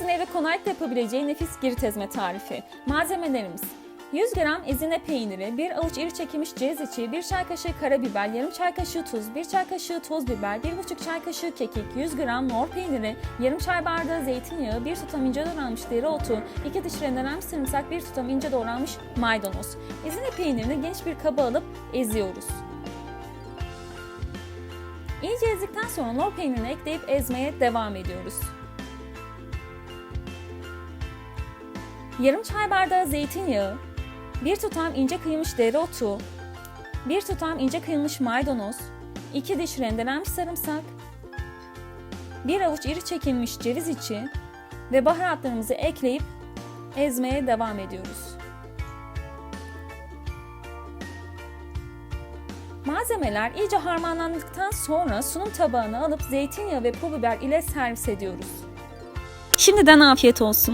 Herkesin evde kolaylıkla yapabileceği nefis girit ezme tarifi. Malzemelerimiz 100 gram ezine peyniri, 1 avuç iri çekilmiş ceviz içi, 1 çay kaşığı karabiber, yarım çay kaşığı tuz, 1 çay kaşığı toz biber, 1,5 çay kaşığı kekik, 100 gram mor peyniri, yarım çay bardağı zeytinyağı, 1 tutam ince doğranmış dereotu, 2 diş rendelenmiş sarımsak, 1 tutam ince doğranmış maydanoz. Ezine peynirini geniş bir kaba alıp eziyoruz. İyice ezdikten sonra lor peynirini ekleyip ezmeye devam ediyoruz. Yarım çay bardağı zeytinyağı, bir tutam ince kıyılmış dereotu, bir tutam ince kıyılmış maydanoz, 2 diş rendelenmiş sarımsak, bir avuç iri çekilmiş ceviz içi ve baharatlarımızı ekleyip ezmeye devam ediyoruz. Malzemeler iyice harmanlandıktan sonra sunum tabağına alıp zeytinyağı ve pul biber ile servis ediyoruz. Şimdiden afiyet olsun.